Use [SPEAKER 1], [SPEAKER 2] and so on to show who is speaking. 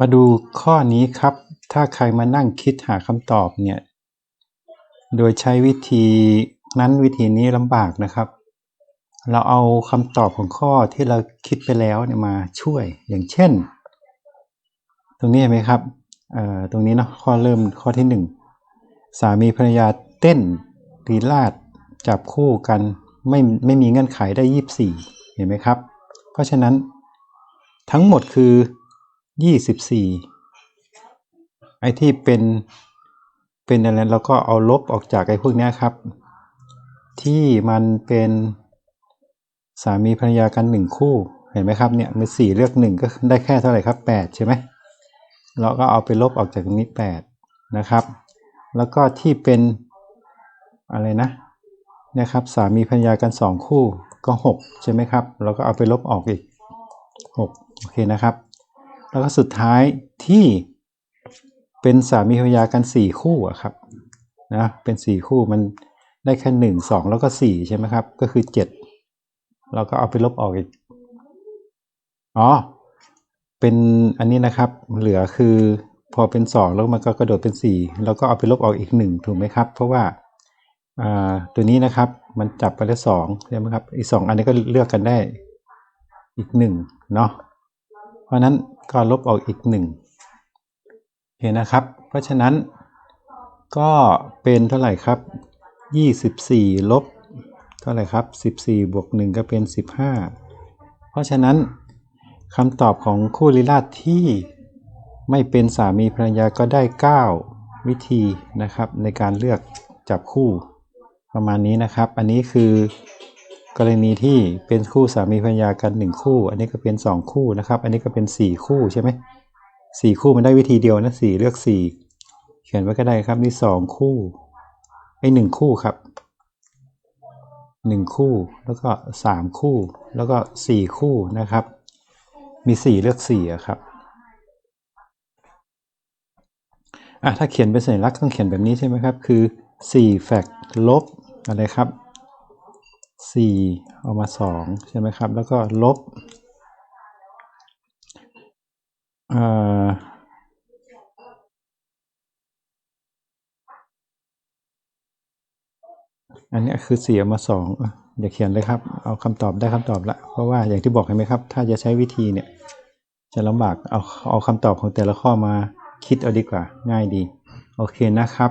[SPEAKER 1] มาดูข้อนี้ครับ ถ้าใครมานั่งคิดหาคำตอบเนี่ย โดยใช้วิธีนั้นวิธีนี้ลำบากนะครับ เราเอาคำตอบของข้อที่เราคิดไปแล้วเนี่ยมาช่วย อย่างเช่น ตรงนี้เห็นไหมครับเอ่อตรงนี้เนาะ ข้อเริ่มข้อที่หนึ่งสามีภรรยาเต้นลีลาดจับคู่กันไม่ไม่มีเงื่อนไขได้ยี่สี่เห็นไหมครับ เพราะฉะนั้นทั้งหมดคือ ยี่สิบสี่ไอ้ที่เป็นเป็นอะไรเราก็เอาลบออกจากไอ้พวกนี้ครับ ที่มันเป็นสามีภรรยากันหนึ่งคู่เห็นไหมครับเนี่ยมันสี่เลือกหนึ่งก็ได้แค่เท่าไหร่ครับแปดใช่ไหมเราก็เอาไปลบออกจากนี้แปดนะครับ แล้วก็ที่เป็นอะไรนะนะครับสามีภรรยากันสองคู่ก็หกใช่ไหมครับเราก็เอาไปลบออกอีกหกโอเคนะครับ แล้วก็สุดท้ายที่เป็นสามีภรรยากันสี่คู่อะครับนะเป็นสี่คู่มันได้แค่หนึ่งสองแล้วก็สี่ใช่ไหมครับ ก็คือเจ็ดเราก็เอาไปลบออกอีกอ๋อเป็นอันนี้นะครับ เหลือคือพอเป็นสองแล้วมันก็กระโดดเป็นสี่เราก็เอาไปลบออกอีกหนึ่งถูกไหมครับ เพราะว่าตัวนี้นะครับมันจับไปได้สองใช่ไหมครับอีกสองอันนี้ก็เลือกกันได้อีกหนึ่งเนาะเพราะนั้น ก็ลบออกอีกหนึ่งเห็นนะครับ เพราะฉะนั้นก็เป็นเท่าไหร่ครับยี่สิบสี่ลบ เท่าไหร่ครับสิบสี่บวกหนึ่งก็เป็นสิบห้าเพราะฉะนั้นคำตอบของคู่ลิราชที่ไม่เป็นสามีภรรยาก็ได้เก้าวิธีนะครับในการเลือกจับคู่ประมาณนี้นะครับ อันนี้คือ กรณีที่เป็นคู่สามีภรรยากันหนึ่งคู่ อันนี้ก็เป็นสองคู่นะครับ อันนี้ก็เป็นสี่คู่ใช่ไหมสี่คู่มันได้วิธีเดียวนะสี่เลือกสี่เขียนไว้ก็ได้ครับนี่สองคู่ไอ้หนึ่งคู่ครับหนึ่งคู่แล้วก็สามคู่ แล้วก็สี่คู่นะครับ มีสี่เลือกสี่อะครับอะถ้าเขียนเป็นสัญลักษณ์ต้องเขียนแบบนี้ใช่ไหมครับ คือสี่แฟกลบอะไรครับ สี่เอามาสองใช่ไหมครับ แล้วก็ลบอันนี้คือสี่เอามาสองอย่าเขียนเลยครับ เอาคำตอบได้คำตอบละเพราะว่าอย่างที่บอกเห็นไหมครับ ถ้าจะใช้วิธีเนี่ย จะลำบากเอาเอาคำตอบของแต่ละข้อมาคิดเอาดีกว่า ง่ายดี โอเคนะครับ